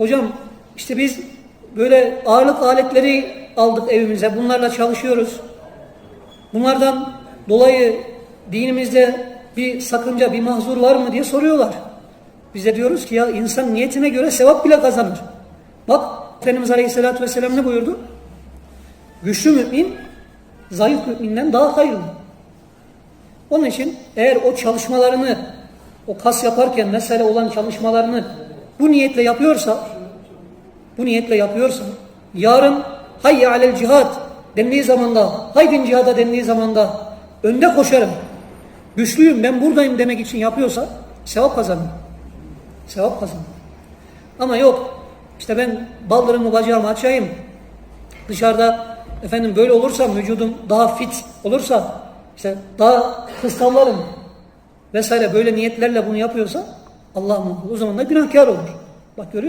hocam işte biz böyle ağırlık aletleri aldık evimize. Bunlarla çalışıyoruz. Bunlardan dolayı dinimizde bir sakınca, bir mahzur var mı diye soruyorlar. Biz de diyoruz ki ya insan niyetine göre sevap bile kazanır. Bak Efendimiz Aleyhisselatü Vesselam ne buyurdu? Güçlü mümin zayıf müminden daha hayırlı. Onun için eğer o çalışmalarını, o kas yaparken mesele olan çalışmalarını bu niyetle yapıyorsa, bu niyetle yapıyorsa, yarın hayye alel cihad dendiği zamanda, haydin cihada dendiği zamanda önde koşarım, güçlüyüm ben buradayım demek için yapıyorsa sevap kazanır. Sevap kazanır. Ama yok, işte ben baldırımı bacağımı açayım, dışarıda efendim böyle olursa vücudum daha fit olursa işte daha kıstallarım vesaire böyle niyetlerle bunu yapıyorsa Allah muhafaza o zaman da günahkar olur. Bak görüyor